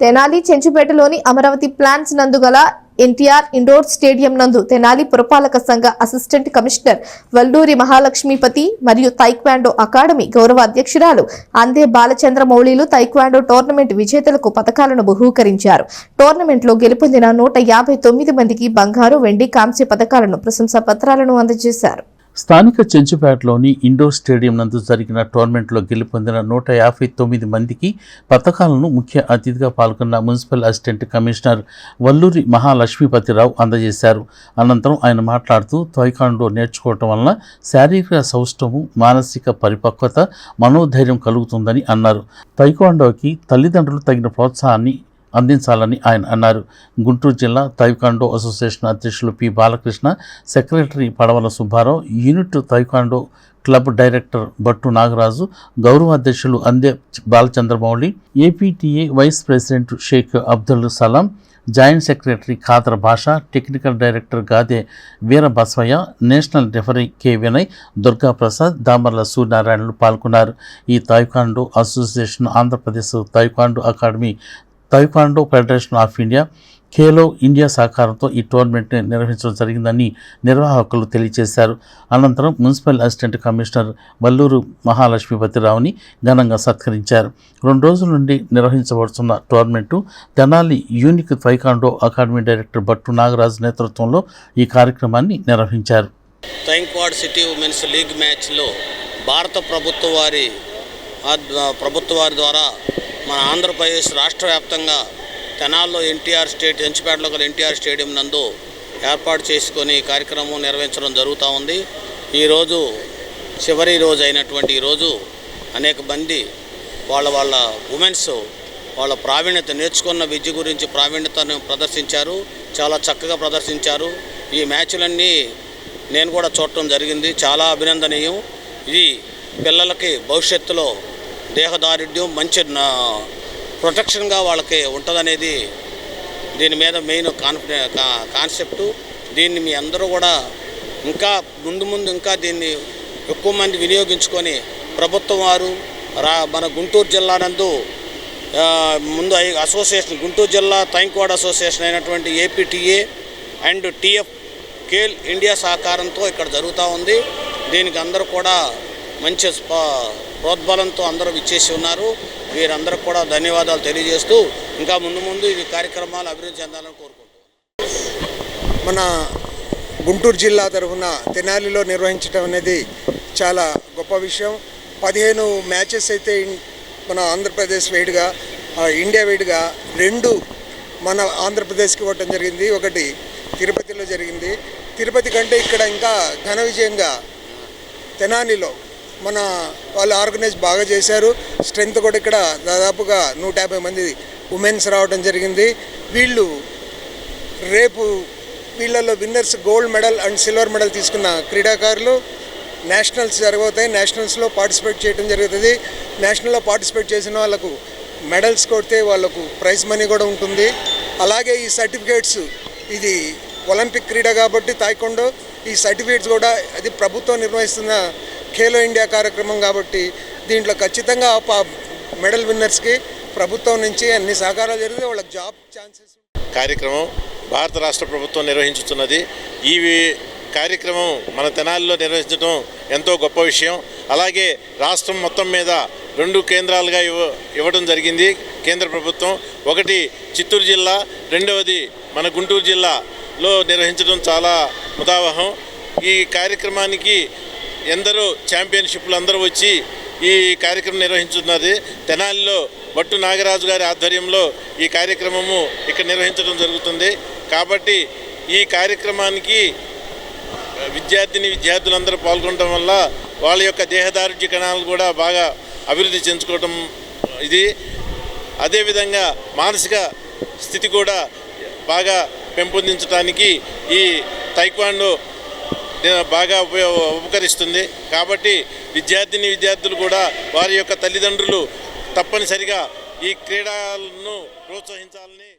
తెనాలి చెంచుపేటలోని అమరావతి ప్లాంట్స్ నందుగల NTR indoor stadium నందు తెనాలి పురపాలక సంఘ అసిస్టెంట్ కమిషనర్ వల్లూరి మహాలక్ష్మీపతి మరియు తైక్వాండో అకాడమీ గౌరవ అధ్యక్షురాలు అందే బాలచంద్ర మౌళిలు తైక్వాండో టోర్నమెంట్ విజేతలకు పథకాలను బహూకరించారు. టోర్నమెంట్లో గెలుపొందిన నూట యాభై తొమ్మిది మందికి బంగారు వెండి కాంస్య పథకాలను ప్రశంసా పత్రాలను అందజేశారు. స్థానిక చెంచుపేటలోని ఇండోర్ స్టేడియం నందు జరిగిన టోర్నమెంట్లో గెలుపొందిన నూట యాభై తొమ్మిది మందికి పథకాలను ముఖ్య అతిథిగా పాల్గొన్న municipal assistant commissioner Valluri Mahalakshmipathirao అందజేశారు. అనంతరం ఆయన మాట్లాడుతూ తైకాండో నేర్చుకోవటం వలన శారీరక సౌష్ఠము మానసిక పరిపక్వత మనోధైర్యం కలుగుతుందని అన్నారు. తైకాండోకి తల్లిదండ్రులు తగిన ప్రోత్సాహాన్ని అందించాలని ఆయన అన్నారు. గుంటూరు జిల్లా తైకాండో అసోసియేషన్ అధ్యక్షులు P. Balakrishna secretary Padavala Subbarao unit taekwondo club director Battu Nagaraju గౌరవ అధ్యక్షులు Ande Balachandramouli APTA vice president Sheikh Abdul Salam joint secretary Khader Basha technical director Gade Veerabasavaiah national referee K. Vinay Durga Prasad Damarla సూర్యనారాయణలు పాల్గొన్నారు. ఈ taekwondo association Andhra Pradesh taekwondo academy taekwondo federation of India Khelo India సహకారంతో ఈ టోర్నమెంట్ని నిర్వహించడం జరిగిందని నిర్వాహకులు తెలియజేశారు. అనంతరం మున్సిపల్ అసిస్టెంట్ కమిషనర్ వల్లూరు మహాలక్ష్మీపతిరావుని ఘనంగా సత్కరించారు. రెండు రోజుల నుండి నిర్వహించబడుతున్న tournament Tenali unique taekwondo academy director Battu Nagaraju నేతృత్వంలో ఈ కార్యక్రమాన్ని నిర్వహించారు. తైంక్వాడ్ సిటీ ఉమెన్స్ లీగ్ మ్యాచ్లో భారత ప్రభుత్వ వారి ప్రభుత్వ వారి ద్వారా మన ఆంధ్రప్రదేశ్ రాష్ట్ర వ్యాప్తంగా తెనాల్లో ఎన్టీఆర్ స్టేట్ ఎంచిపేటలో గల ఎన్టీఆర్ స్టేడియం నందు ఏర్పాటు చేసుకొని కార్యక్రమం నిర్వహించడం జరుగుతూ ఉంది. ఈరోజు చివరి రోజు అయినటువంటి ఈరోజు అనేక మంది వాళ్ళ వాళ్ళ ఉమెన్స్ వాళ్ళ ప్రావీణ్యత నేర్చుకున్న విద్య గురించి ప్రావీణ్యతను ప్రదర్శించారు. చాలా చక్కగా ప్రదర్శించారు. ఈ మ్యాచ్లన్నీ నేను కూడా చూడటం జరిగింది. చాలా అభినందనీయం. ఇది పిల్లలకి భవిష్యత్తులో దేహదారుఢ్యం మంచి నా- ప్రొటెక్షన్గా వాళ్ళకి ఉంటుందనేది దీని మీద మెయిన్ కాన్ఫి కా- కాన్సెప్టు. దీన్ని మీ అందరూ కూడా ఇంకా ముందు ముందు ఇంకా దీన్ని ఎక్కువ మంది వినియోగించుకొని ప్రభుత్వం వారు రా మన గుంటూరు జిల్లా నందు ముందు అసోసియేషన్ గుంటూరు జిల్లా థ్యాంక్వాడ్ అసోసియేషన్ అయినటువంటి APTA and TF Khelo India సహకారంతో ఇక్కడ జరుగుతూ ఉంది. దీనికి అందరూ కూడా మంచి ప్రోద్బలంతో అందరూ ఇచ్చేసి ఉన్నారు. వీరందరూ కూడా ధన్యవాదాలు తెలియజేస్తూ ఇంకా ముందు ముందు ఈ కార్యక్రమాలు అభివృద్ధి చెందాలని కోరుకుంటున్నాను మన గుంటూరు జిల్లా తరఫున తెనాలిలో నిర్వహించడం అనేది చాలా గొప్ప విషయం. పదిహేను మ్యాచెస్ అయితే మన ఆంధ్రప్రదేశ్ వేడిగా ఇండియా వేడిగా రెండు మన ఆంధ్రప్రదేశ్కి ఇవ్వటం జరిగింది. ఒకటి తిరుపతిలో జరిగింది. తిరుపతి కంటే ఇక్కడ ఇంకా ఘన విజయంగా తెనాలిలో మన వాళ్ళు ఆర్గనైజ్ బాగా చేశారు. స్ట్రెంత్ కూడా ఇక్కడ దాదాపుగా నూట యాభై మంది ఉమెన్స్ రావడం జరిగింది. వీళ్ళు రేపు వీళ్ళలో winners gold medal and silver medal తీసుకున్న క్రీడాకారులు నేషనల్స్ జరగవుతాయి నేషనల్స్లో పార్టిసిపేట్ చేయడం జరుగుతుంది. నేషనల్లో పార్టిసిపేట్ చేసిన వాళ్ళకు మెడల్స్ కొడితే వాళ్ళకు ప్రైజ్ మనీ కూడా ఉంటుంది. అలాగే ఈ సర్టిఫికేట్స్ ఇది ఒలింపిక్ క్రీడ కాబట్టి తాయికొండో ఈ సర్టిఫికేట్స్ కూడా అది ప్రభుత్వం నిర్వహిస్తున్న ఖేలో ఇండియా కార్యక్రమం కాబట్టి దీంట్లో ఖచ్చితంగా మెడల్ విన్నర్స్కి ప్రభుత్వం నుంచి అన్ని సహకారాలు జరిగితే వాళ్ళకి జాబ్ ఛాన్సెస్ కార్యక్రమం భారత రాష్ట్ర ప్రభుత్వం నిర్వహించుతున్నది. ఈ కార్యక్రమం మన తెనాలిలో నిర్వహించడం ఎంతో గొప్ప విషయం. అలాగే రాష్ట్రం మొత్తం మీద రెండు కేంద్రాలుగా ఇవ్వ ఇవ్వడం జరిగింది కేంద్ర ప్రభుత్వం. ఒకటి చిత్తూరు జిల్లా రెండవది మన గుంటూరు జిల్లాలో నిర్వహించడం చాలా ముదావహం. ఈ కార్యక్రమానికి ఎందరో ఛాంపియన్షిప్లు అందరూ వచ్చి ఈ కార్యక్రమం నిర్వహించుతున్నది. తెనాలిలో బట్టు నాగరాజు గారి ఆధ్వర్యంలో ఈ కార్యక్రమము ఇక్కడ నిర్వహించడం జరుగుతుంది. కాబట్టి ఈ కార్యక్రమానికి విద్యార్థిని విద్యార్థులందరూ పాల్గొనడం వల్ల వాళ్ళ యొక్క దేహదారుఢ్య కణాలు కూడా బాగా అభివృద్ధి చెందుకోవటం ఇది. అదేవిధంగా మానసిక స్థితి కూడా బాగా పెంపొందించడానికి ఈ తైక్వాండో బాగా ఉపయోగ ఉపకరిస్తుంది. కాబట్టి విద్యార్థిని విద్యార్థులు కూడా వారి యొక్క తల్లిదండ్రులు తప్పనిసరిగా ఈ క్రీడలను ప్రోత్సహించాలని